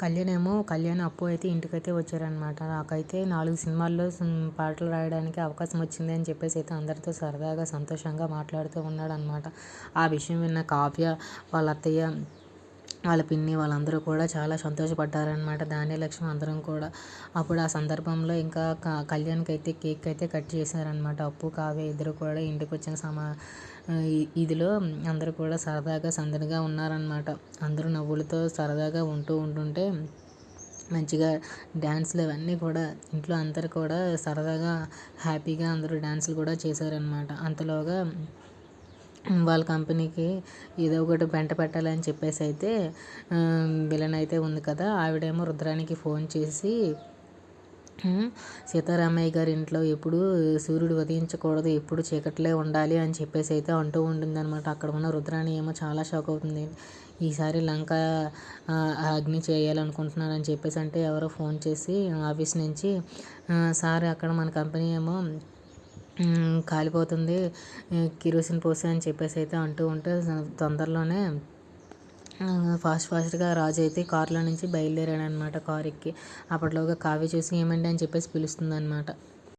కళ్యాణ్ ఏమో కళ్యాణ్ అప్పు అయితే ఇంటికైతే వచ్చారనమాట నాకైతే నాలుగు సినిమాల్లో పాటలు రాయడానికి అవకాశం వచ్చింది అని చెప్పేసి అయితే అందరితో సరదాగా సంతోషంగా మాట్లాడుతూ ఉన్నాడు అనమాట ఆ విషయం విన్న కావ్య వాళ్ళ అత్తయ్య వాళ్ళ పిన్ని వాళ్ళందరూ కూడా చాలా సంతోషపడ్డారనమాట ధాన్యలక్ష్మి అందరం కూడా. అప్పుడు ఆ సందర్భంలో ఇంకా కళ్యాణ్కి అయితే కేక్ అయితే కట్ చేశారనమాట అప్పు కావ్య ఇద్దరు కూడా ఇంటికి వచ్చిన సమా ఇదిలో అందరూ కూడా సరదాగా సందడిగా ఉన్నారనమాట అందరూ నవ్వులతో సరదాగా ఉంటూ ఉంటుంటే మంచిగా డ్యాన్స్లు అవన్నీ కూడా ఇంట్లో అందరు కూడా సరదాగా హ్యాపీగా అందరూ డ్యాన్సులు కూడా చేశారనమాట అంతలోగా వాళ్ళ కంపెనీకి ఏదో ఒకటి వెంట పెట్టాలని చెప్పేసి అయితే విలన్ అయితే ఉంది కదా ఆవిడేమో రుద్రానికి ఫోన్ చేసి సీతారామయ్య గారి ఇంట్లో ఎప్పుడు సూర్యుడు ఉదయించకూడదు ఎప్పుడు చీకట్లే ఉండాలి అని చెప్పేసి అయితే అంటూ ఉంటుందన్నమాట. అక్కడ ఉన్న రుద్రాణి ఏమో చాలా షాక్ అవుతుంది. ఈసారి లంక అగ్ని చేయాలనుకుంటున్నానని చెప్పేసి అంటే ఎవరో ఫోన్ చేసి ఆఫీస్ నుంచి సార్ అక్కడ మన కంపెనీ ఏమో కాలిపోతుంది. కిరోసిన్ పోసే అని చెప్పేసి అయితే అంటూ ఉంటే తొందరలోనే ఫాస్ట్ ఫాస్ట్గా రాజు అయితే కారులో నుంచి బయలుదేరాడు అనమాట కారు ఎక్కి. అప్పట్లోగా కావ్య చూసి ఏమండి అని చెప్పేసి పిలుస్తుంది అనమాట